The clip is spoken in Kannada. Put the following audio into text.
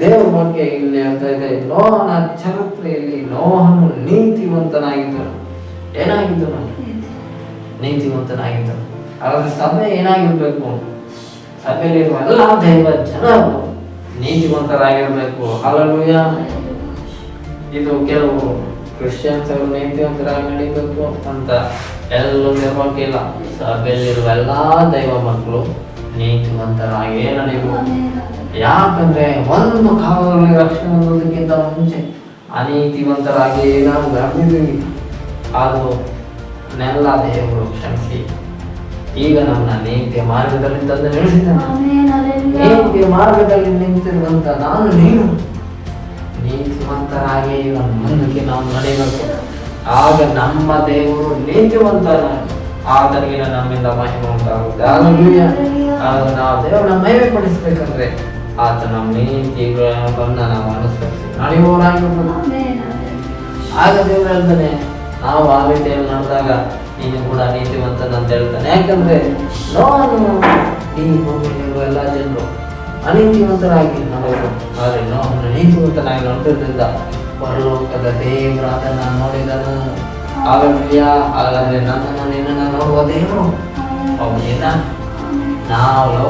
ದೇವರ ಬಗ್ಗೆ ಇಲ್ಲಿ ಅಂತ ಇದೆ. ನೋಹನ ಚರಿತ್ರೆಯಲ್ಲಿ ನೋಹನು ನೀತಿವಂತನಾಗಿದ್ದನು. ಏನಾಗಿದ್ದನು? ನೀತಿವಂತನಾಗಿದ್ದನು. ಅದರ ಸಭೆ ಏನಾಗಿರ್ಬೇಕು? ಸಭೆಯಲ್ಲಿರುವ ಎಲ್ಲ ದೈವ ಜನರು ನೀತಿವಂತರಾಗಿರ್ಬೇಕು. ಅಲ್ಲೂಯ ಇದು ಕೆಲವು ಕ್ರಿಶ್ಚಿಯನ್ಸ್ ಅವರು ನೀತಿವಂತರಾಗಿ ನಡೀಬೇಕು ಅಂತ. ಎಲ್ಲೂ ಇಲ್ಲ. ಸಭೆಯಲ್ಲಿರುವ ಎಲ್ಲಾ ದೈವ ಮಕ್ಕಳು ನೀತಿವಂತರಾಗೇ ನಡೀಬೇಕು ಯಾಕಂದ್ರೆ ಒಂದು ಕಾಲದಲ್ಲಿ ರಕ್ಷಣೆ ಹೊಂದೋದಕ್ಕಿಂತ ಮುಂಚೆ ಅನೀತಿವಂತರಾಗಿ ನಾವು ಬರ್ತಿದ್ದೀವಿ ಆದರೂ ನೆಲ್ಲ ದೇವರು ಕ್ಷಮಿಸಿ ಈಗ ನಮ್ಮನ್ನ ನೀತಿಯ ಮಾರ್ಗದಲ್ಲಿ ತಂದು ನಿಲ್ಲಿಸಿದ್ದಾನೆ ನೀತಿಯ ಮಾರ್ಗದಲ್ಲಿ ನಿಂತಿರುವಂತ ನಾನು ನೀನು. ನೀತಿವಂತರಾಗಿ ಈಗ ಮುಂದಕ್ಕೆ ನಾವು ನಡೆಯಬೇಕು. ಆಗ ನಮ್ಮ ದೇವರು ನೀತಿವಂತನ. ಆತನಿಗೆ ನಮ್ಮಿಂದ ಮಹಿಮೆ ಉಂಟಾಗುತ್ತೆ ನಾವು ದೇವರನ್ನ ಮಹಿಮೆ ಪಡಿಸ್ಬೇಕಂದ್ರೆ ಆತ ನಮ್ಮ ನೀತಿಗಳನ್ನ ನಾವು ಅನುಸರಿಸಿ ನಡೆಯುವವರಾಗಿರ್ಬೇಕು ಆಗ ದೇವರು ಹೇಳ್ತಾನೆ ನಾವು ಆ ರೀತಿಯಲ್ಲಿ ನಡೆದಾಗ ನೀನು ಕೂಡ ನೀತಿವಂತನ ಅಂತ ಹೇಳ್ತಾನೆ. ಯಾಕಂದ್ರೆ ನೋವನ್ನು ಈ ಭೂಮಿಯಲ್ಲಿರುವ ಎಲ್ಲ ಜನರು ಅನೀತಿವಂತರಾಗಿ ನಡೆಯರು ಆದರೆ ನೋವನ್ನು ನೀತಿವಂತನಾಗಿ ನಡೆದಿದ್ದರಿಂದ ಪರಲೋಕದ ದೇವರ ಅದನ್ನು ನೋಡಿದನು. ಹಾಗಾದ್ರೆ ಹಾಗಾದ್ರೆ ನನ್ನನ್ನು ನಿನ್ನನ್ನು ನೋಡುವ ದೇವರು ಅವನಿಂದ ನಾವು